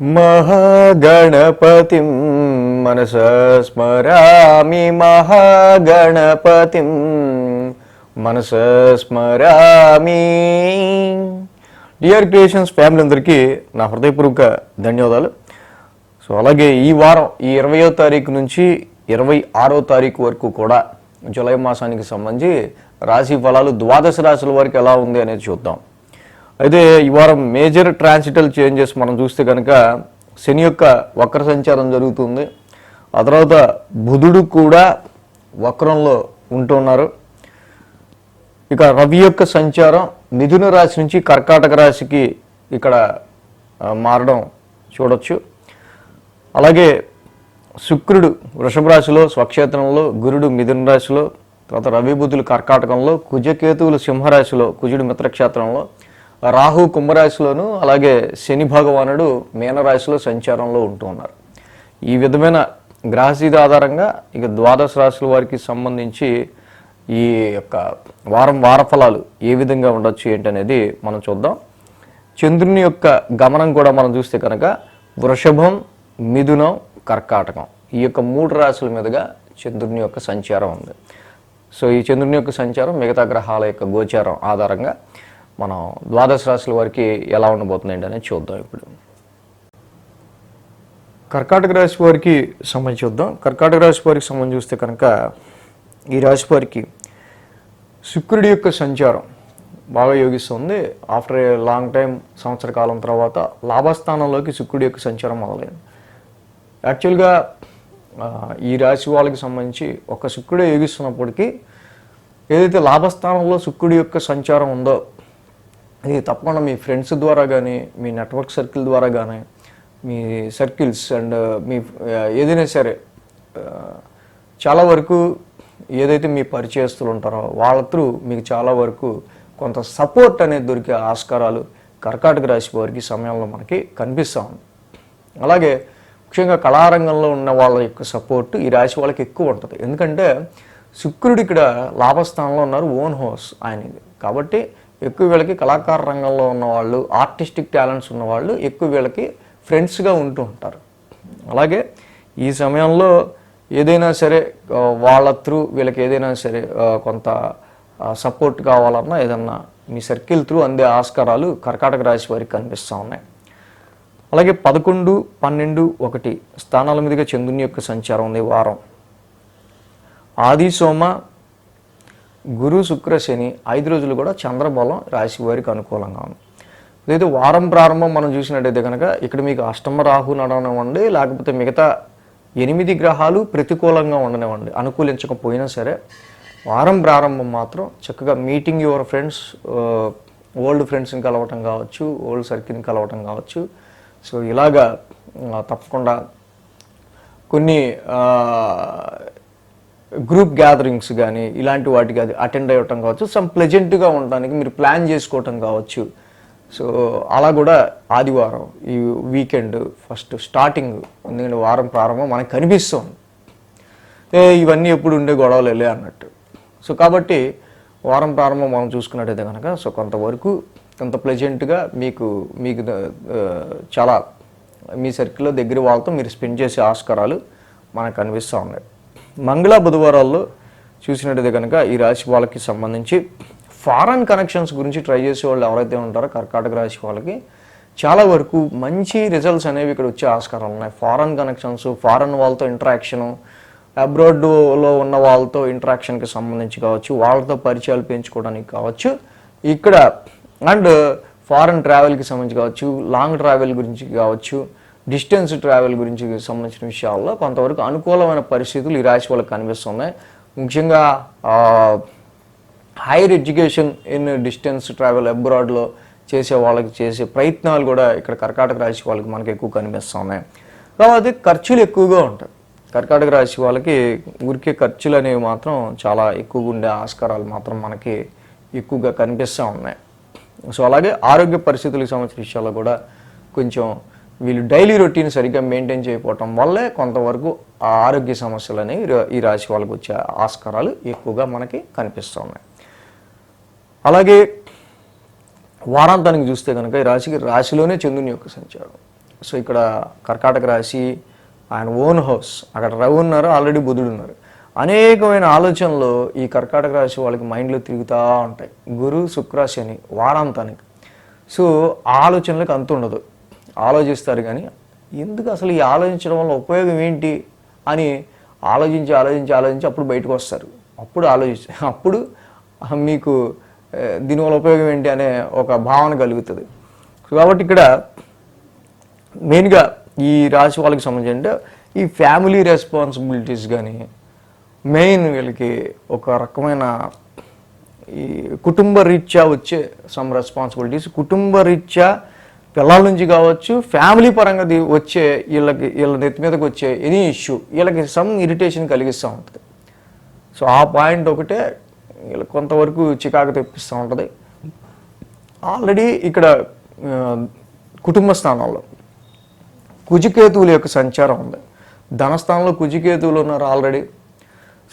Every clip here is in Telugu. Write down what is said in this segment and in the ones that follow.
మహాగణపతి మనస స్మరామి మహాగణపతిం మనస స్మరామి. డియర్ క్రియేషన్స్ ఫ్యామిలీ అందరికీ నా హృదయపూర్వక ధన్యవాదాలు. సో అలాగే ఈ వారం ఈ ఇరవయో తారీఖు నుంచి ఇరవై ఆరో తారీఖు వరకు కూడా జూలై మాసానికి సంబంధించి రాశి ఫలాలు ద్వాదశ రాశుల వరకు ఎలా ఉంది అనేది చూద్దాం. అయితే ఈ వారం మేజర్ ట్రాన్సిటల్ చేంజెస్ మనం చూస్తే కనుక శని యొక్క వక్ర సంచారం జరుగుతుంది. ఆ తర్వాత బుధుడు కూడా వక్రంలో ఉంటున్నారు. ఇక రవి యొక్క సంచారం మిథున రాశి నుంచి కర్కాటక రాశికి ఇక్కడ మారడం చూడొచ్చు. అలాగే శుక్రుడు వృషభ రాశిలో స్వక్షేత్రంలో గురుడు మిథున రాశిలో తర్వాత రవి బుధులు కర్కాటకంలో కుజకేతువులు సింహరాశిలో కుజుడు మిత్రక్షేత్రంలో రాహు కుంభరాశిలోను అలాగే శని భగవానుడు మీనరాశిలో సంచారంలో ఉంటూ ఉన్నారు. ఈ విధమైన గ్రహస్థితి ఆధారంగా ఇక ద్వాదశ రాశుల వారికి సంబంధించి ఈ యొక్క వారం వార ఫలాలు ఏ విధంగా ఉండొచ్చు ఏంటనేది మనం చూద్దాం. చంద్రుని యొక్క గమనం కూడా మనం చూస్తే కనుక వృషభం మిథునం కర్కాటకం ఈ యొక్క మూడు రాశుల మీదుగా చంద్రుని యొక్క సంచారం ఉంది. సో ఈ చంద్రుని యొక్క సంచారం మిగతా గ్రహాల యొక్క గోచారం ఆధారంగా మనం ద్వాదశ రాశుల వారికి ఎలా ఉండబోతుందండి అనేది చూద్దాం ఇప్పుడు. కర్కాటక రాశి వారికి సంబంధించి చూద్దాం. కర్కాటక రాశి వారికి సంబంధించి చూస్తే కనుక ఈ రాశి వారికి శుక్రుడి యొక్క సంచారం బాగా యోగిస్తుంది. ఆఫ్టర్ ఏ లాంగ్ టైం సంవత్సర కాలం తర్వాత లాభస్థానంలోకి శుక్రుడి యొక్క సంచారం మొదలైంది. యాక్చువల్గా ఈ రాశి వాళ్ళకి సంబంధించి ఒక శుక్రుడే యోగిస్తున్నప్పటికీ ఏదైతే లాభస్థానంలో శుక్రుడి యొక్క సంచారం ఉందో ఇది తప్పకుండా మీ ఫ్రెండ్స్ ద్వారా కానీ మీ నెట్వర్క్ సర్కిల్ ద్వారా కానీ మీ సర్కిల్స్ అండ్ మీ ఏదైనా సరే చాలా వరకు ఏదైతే మీ పరిచయస్తులు ఉంటారో వాళ్ళ త్రూ మీకు చాలా వరకు కొంత సపోర్ట్ అనేది దొరికే ఆస్కారాలు కర్కాటక రాశి వారికి సమయంలో మనకి కనిపిస్తూ ఉంది. అలాగే ముఖ్యంగా కళారంగంలో ఉన్న వాళ్ళ యొక్క సపోర్ట్ ఈ రాశి వాళ్ళకి ఎక్కువ ఉంటుంది. ఎందుకంటే శుక్రుడు ఇక్కడ లాభస్థానంలో ఉన్నారు ఓన్ హౌస్ ఆయనది. కాబట్టి ఎక్కువ వీళ్ళకి కళాకార రంగంలో ఉన్న వాళ్ళు ఆర్టిస్టిక్ టాలెంట్స్ ఉన్నవాళ్ళు ఎక్కువ వీళ్ళకి ఫ్రెండ్స్గా ఉంటూ ఉంటారు. అలాగే ఈ సమయంలో ఏదైనా సరే వాళ్ళ త్రూ వీళ్ళకి ఏదైనా సరే కొంత సపోర్ట్ కావాలన్నా ఏదన్నా మీ సర్కిల్ త్రూ అందే ఆస్కారాలు కర్కాటక రాశి వారికి కనిపిస్తూ ఉన్నాయి. అలాగే పదకొండు పన్నెండు ఒకటి స్థానాల మీదుగా చంద్రుని యొక్క సంచారం ఉంది వారం. ఆది సోమ గురు శుక్ర శని ఐదు రోజులు కూడా చంద్రబలం రాశి వారికి అనుకూలంగా ఉంది. అదైతే వారం ప్రారంభం మనం చూసినట్టయితే కనుక ఇక్కడ మీకు అష్టమ రాహు నడవనివ్వండి లేకపోతే మిగతా ఎనిమిది గ్రహాలు ప్రతికూలంగా ఉండనివ్వండి అనుకూలించకపోయినా సరే వారం ప్రారంభం మాత్రం చక్కగా మీటింగ్ యువర్ ఫ్రెండ్స్ ఓల్డ్ ఫ్రెండ్స్ని కలవటం కావచ్చు ఓల్డ్ సర్కిల్ని కలవటం కావచ్చు. సో ఇలాగా తప్పకుండా కొన్ని గ్రూప్ గ్యాదరింగ్స్ కానీ ఇలాంటి వాటికి అది అటెండ్ అవ్వటం కావచ్చు. సమ్ ప్లెజెంట్గా ఉండడానికి మీరు ప్లాన్ చేసుకోవటం కావచ్చు. సో అలా కూడా ఆదివారం ఈ వీకెండ్ ఫస్ట్ స్టార్టింగ్ ఎందుకంటే వారం ప్రారంభం మనకు కనిపిస్తుంది. ఏ ఇవన్నీ ఎప్పుడు ఉండే గొడవలు వెళ్ళే అన్నట్టు. సో కాబట్టి వారం ప్రారంభం మనం చూసుకున్నట్టయితే కనుక సో కొంతవరకు కొంత ప్లెజెంట్గా మీకు మీకు చాలా మీ సర్కిల్లో దగ్గర వాళ్ళతో మీరు స్పెండ్ చేసే ఆస్కారాలు మనకు కనిపిస్తూ ఉన్నాయి. మంగళ బుధవారాల్లో చూసినట్టయితే కనుక ఈ రాశి వాళ్ళకి సంబంధించి ఫారెన్ కనెక్షన్స్ గురించి ట్రై చేసే వాళ్ళు ఎవరైతే ఉంటారో కర్కాటక రాశి వాళ్ళకి చాలా వరకు మంచి రిజల్ట్స్ అనేవి ఇక్కడ వచ్చే ఆస్కారాలు ఉన్నాయి. ఫారెన్ కనెక్షన్స్ ఫారెన్ వాళ్ళతో ఇంటరాక్షను అబ్రాడ్లో ఉన్న వాళ్ళతో ఇంటరాక్షన్కి సంబంధించి కావచ్చు వాళ్ళతో పరిచయాలు పెంచుకోవడానికి కావచ్చు ఇక్కడ అండ్ ఫారెన్ ట్రావెల్కి సంబంధించి కావచ్చు లాంగ్ ట్రావెల్ గురించి కావచ్చు డిస్టెన్స్ ట్రావెల్ గురించి సంబంధించిన విషయాల్లో కొంతవరకు అనుకూలమైన పరిస్థితులు ఈ రాశి వాళ్ళకి కనిపిస్తున్నాయి. ముఖ్యంగా higher education in distance travel అబ్రాడ్లో చేసే వాళ్ళకి చేసే ప్రయత్నాలు కూడా ఇక్కడ కర్కాటక రాశి వాళ్ళకి మనకి ఎక్కువ కనిపిస్తున్నాయి. కాబట్టి ఖర్చులు ఎక్కువగా ఉంటాయి. కర్కాటక రాశి వాళ్ళకి ఊరికే ఖర్చులు అనేవి మాత్రం చాలా ఎక్కువగా ఉండే ఆస్కారాలు మాత్రం మనకి ఎక్కువగా కనిపిస్తూ ఉన్నాయి. సో అలాగే ఆరోగ్య పరిస్థితులకు సంబంధించిన విషయాల్లో కూడా కొంచెం వీళ్ళు డైలీ రొటీన్ సరిగ్గా మెయింటైన్ చేయకపోవటం వల్లే కొంతవరకు ఆ ఆరోగ్య సమస్యలు అనేవి ఈ రాశి వాళ్ళకు వచ్చే ఆస్కారాలు ఎక్కువగా మనకి కనిపిస్తూ ఉన్నాయి అలాగే వారాంతానికి చూస్తే కనుక ఈ రాశికి రాశిలోనే చంద్రుని యొక్క సంచారం. సో ఇక్కడ కర్కాటక రాశి ఆయన ఓన్ హౌస్ అక్కడ రవి ఉన్నారు ఆల్రెడీ బుధుడు ఉన్నారు. అనేకమైన ఆలోచనలు ఈ కర్కాటక రాశి వాళ్ళకి మైండ్లో తిరుగుతూ ఉంటాయి. గురు శుక్ర శని వారాంతానికి. సో ఆలోచనలకు అంత ఉండదు. ఆలోచిస్తారు కానీ ఎందుకు అసలు ఈ ఆలోచించడం వల్ల ఉపయోగం ఏంటి అని ఆలోచించి ఆలోచించి ఆలోచించి అప్పుడు బయటకు వస్తారు. అప్పుడు ఆలోచించి అప్పుడు మీకు దీనివల్ల ఉపయోగం ఏంటి అనే ఒక భావన కలుగుతుంది. కాబట్టి ఇక్కడ మెయిన్గా ఈ రాశి వాళ్ళకి సంబంధించి అంటే ఈ ఫ్యామిలీ రెస్పాన్సిబిలిటీస్ కానీ మెయిన్ వీళ్ళకి ఒక రకమైన ఈ కుటుంబ రీత్యా వచ్చే సమ్ రెస్పాన్సిబిలిటీస్ కుటుంబ రీత్యా పిల్లల నుంచి కావచ్చు ఫ్యామిలీ పరంగా వచ్చే వీళ్ళకి వీళ్ళ నెత్తి మీదకి వచ్చే ఎనీ ఇష్యూ వీళ్ళకి సమ్ ఇరిటేషన్ కలిగిస్తూ ఉంటుంది. సో ఆ పాయింట్ ఒకటే వీళ్ళకి కొంతవరకు చికాకు తెప్పిస్తూ ఉంటుంది. ఆల్రెడీ ఇక్కడ కుటుంబ స్థానంలో కుజికేతువుల యొక్క సంచారం ఉంది. ధనస్థానంలో కుజికేతువులు ఉన్నారు ఆల్రెడీ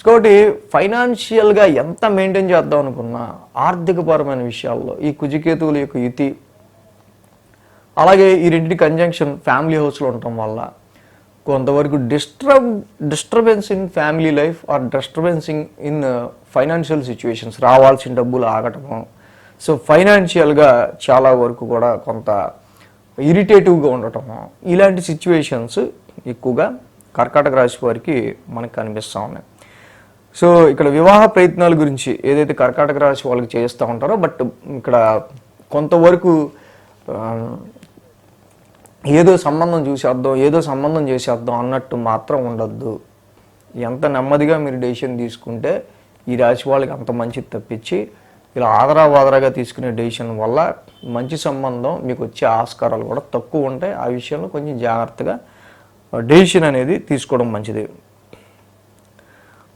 కాబట్టి ఫైనాన్షియల్గా ఎంత మెయింటైన్ చేద్దాం అనుకున్నా ఆర్థికపరమైన విషయాల్లో ఈ కుజికేతువుల యొక్క యుతి అలాగే ఈ రెండింటి కంజంక్షన్ ఫ్యామిలీ హౌస్లో ఉండటం వల్ల కొంతవరకు disturb disturbance in family life or disturbancing in financial situations రావాల్సిన డబ్బులు ఆగటము. సో ఫైనాన్షియల్గా చాలా వరకు కూడా కొంత ఇరిటేటివ్గా ఉండటము. ఇలాంటి సిచ్యువేషన్స్ ఎక్కువగా కర్కాటక రాశి వారికి మనకు కనిపిస్తూ ఉన్నాయి. సో ఇక్కడ వివాహ ప్రయత్నాల గురించి ఏదైతే కర్కాటక రాశి వాళ్ళకి చేస్తూ ఉంటారో బట్ ఇక్కడ కొంతవరకు um, ఏదో సంబంధం చూసేద్దాం ఏదో సంబంధం చేసేద్దాం అన్నట్టు మాత్రం ఉండొద్దు. ఎంత నెమ్మదిగా మీరు డెసిషన్ తీసుకుంటే ఈ రాశి వాళ్ళకి అంత మంచిది తప్పించి ఇలా ఆదరా వాదరాగా తీసుకునే డెసిషన్ వల్ల మంచి సంబంధం మీకు వచ్చే ఆస్కారాలు కూడా తక్కువ ఉంటాయి. ఆ విషయంలో కొంచెం జాగ్రత్తగా డెసిషన్ అనేది తీసుకోవడం మంచిది.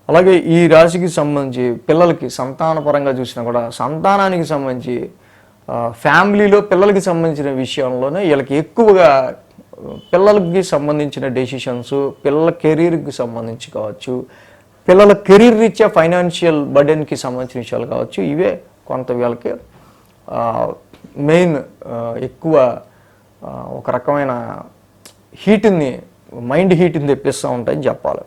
అలాగే ఈ రాశికి సంబంధించి పిల్లలకి సంతానపరంగా చూసినా కూడా సంతానానికి సంబంధించి ఫ్యామిలీలో పిల్లలకి సంబంధించిన విషయంలోనే వీళ్ళకి ఎక్కువగా పిల్లలకి సంబంధించిన డెసిషన్స్ పిల్లల కెరీర్కి సంబంధించి కావచ్చు పిల్లల కెరీర్ రీత్యా ఫైనాన్షియల్ బర్డెన్కి సంబంధించిన విషయాలు కావచ్చు ఇవే కొంత వీళ్ళకి మెయిన్ ఎక్కువ ఒక రకమైన హీట్ని మైండ్ హీట్ని తెప్పిస్తూ ఉంటాయని చెప్పాలి.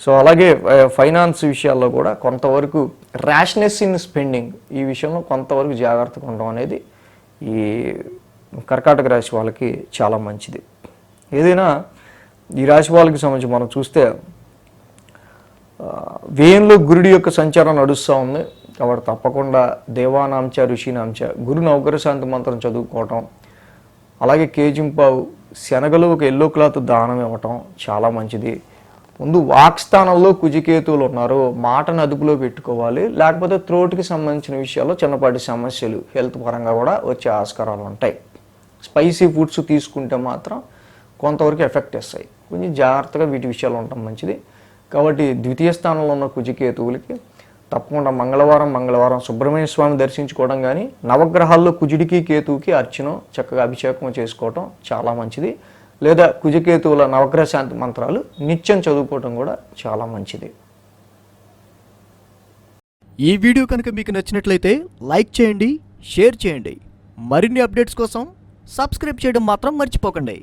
సో అలాగే ఫైనాన్స్ విషయాల్లో కూడా కొంతవరకు ర్యాష్నెస్ ఇన్ స్పెండింగ్ ఈ విషయంలో కొంతవరకు జాగ్రత్తగా ఉండడం అనేది ఈ కర్కాటక రాశి వాళ్ళకి చాలా మంచిది. ఏదైనా ఈ రాశి వాళ్ళకి సంబంధించి మనం చూస్తే ఆ, వ్యయంలో గురుడి యొక్క సంచారం నడుస్తూ ఉంది. కాబట్టి తప్పకుండా దేవానాంచ ఋషినాంచ గురు నౌకరశాంతి మంత్రం చదువుకోవటం అలాగే కేజింపావు శనగలు ఒక ఎల్లో క్లాత్ దానం ఇవ్వటం చాలా మంచిది. ముందు వాక్ స్థానంలో కుజికేతువులు ఉన్నారు మాటను అదుపులో పెట్టుకోవాలి లేకపోతే త్రోట్కి సంబంధించిన విషయాల్లో చిన్నపాటి సమస్యలు హెల్త్ పరంగా కూడా వచ్చే ఆస్కారాలు ఉంటాయి. స్పైసీ ఫుడ్స్ తీసుకుంటే మాత్రం కొంతవరకు ఎఫెక్ట్ ఇస్తాయి కొంచెం జాగ్రత్తగా వీటి విషయాలు ఉండటం మంచిది. కాబట్టి ద్వితీయ స్థానంలో ఉన్న కుజికేతువులకి తప్పకుండా మంగళవారం మంగళవారం సుబ్రహ్మణ్య స్వామి దర్శించుకోవడం కానీ నవగ్రహాల్లో కుజుడికి కేతువుకి అర్చన చక్కగా అభిషేకం చేసుకోవటం చాలా మంచిది. లేదా కుజకేతువుల నవగ్రహ శాంతి మంత్రాలు నిత్యం చదువుకోవటం కూడా చాలా మంచిది. ఈ వీడియో కనుక మీకు నచ్చినట్లయితే లైక్ చేయండి షేర్ చేయండి. మరిన్ని అప్డేట్స్ కోసం సబ్స్క్రైబ్ చేయడం మాత్రం మర్చిపోకండి.